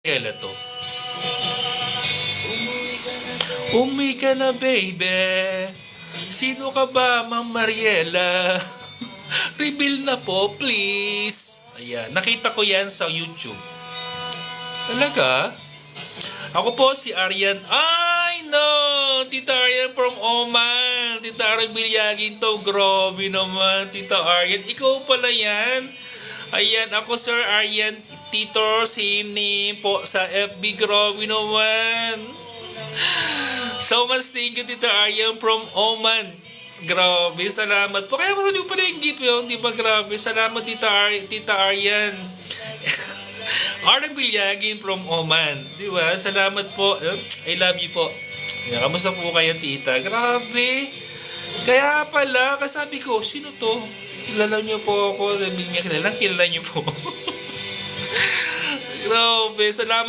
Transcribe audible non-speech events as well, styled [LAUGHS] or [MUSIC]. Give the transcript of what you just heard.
Kailan to? Umuwi ka na, baby. Sino ka ba, Ma'am Mariela? [LAUGHS] Reveal na po, please. Ayan, nakita ko yan sa YouTube. Talaga? Ako po si Arian. Ay, no! Tita Arian from Oman. Tita Arian Bilyagin to. Grabe naman, Tita Arian. Ikaw pala yan. Ayan, ako Sir Arian. Tito, name po sa FB. Grabe naman. So much thank you, Tita Arian from Oman. Grabe, salamat po. Kaya mo pala yung gift yun, di ba? Grabe, salamat, Tita, Ar- Tita Arian. [LAUGHS] Arang Bilyagin from Oman. Di ba? Salamat po. I love you po. Kamusta po kayo, tita? Grabe. Kaya pala, kasabi ko, sino to? Kilala niyo po ako. Sabi niya, kilala, kilala niyo po. [LAUGHS] Grabe. Salamat